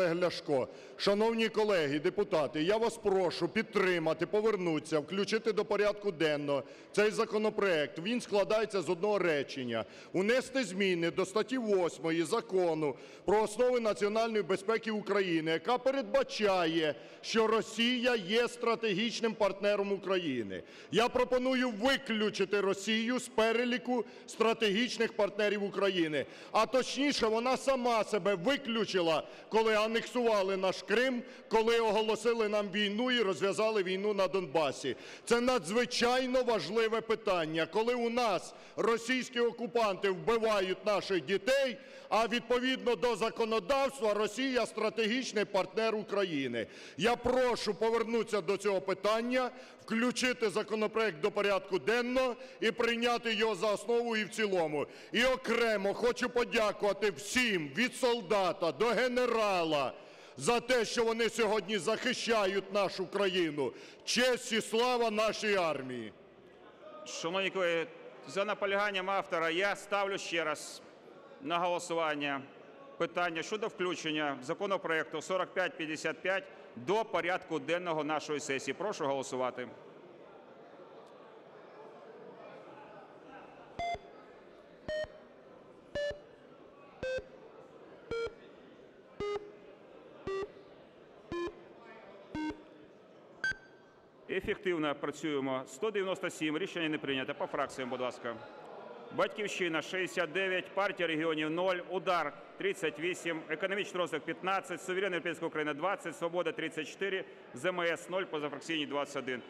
Олег Ляшко. Шановні колеги депутати, я вас прошу підтримати, повернутися, включити до порядку денного цей законопроект. Він складається з одного речення: унести зміни до статті 8 Закону "Про основи національної безпеки України", яка передбачає, що Росія є стратегічним партнером України. Я пропоную виключити Росію з переліку стратегічних партнерів України, а точніше, вона сама себе виключила, коли анексували наш Крим, коли оголосили нам війну і розв'язали війну на Донбасі. Це надзвичайно важливе питання, коли у нас російські окупанти вбивають наших дітей, а відповідно до законодавства Росія – стратегічний партнер України. Я прошу повернутися до цього питання, включити законопроект до порядку денного і прийняти його за основу і в цілому. І окремо хочу подякувати всім від солдата до генерала за те, що вони сьогодні захищають нашу країну. Честь і слава нашій армії! Шановні колеги, за наполяганням автора я ставлю ще раз на голосування питання щодо включення законопроекту 4555 до порядку денного нашої сесії. Прошу голосувати. Ефективно працюємо. 197. Рішення не прийнято. По фракціям, будь ласка. Батьківщина – 69, Партія регіонів – 0, Удар – 38, Економічний розвиток – 15, Суверенна Європейська Україна – 20, Свобода – 34, ЗМС – 0, позафракційні – 21.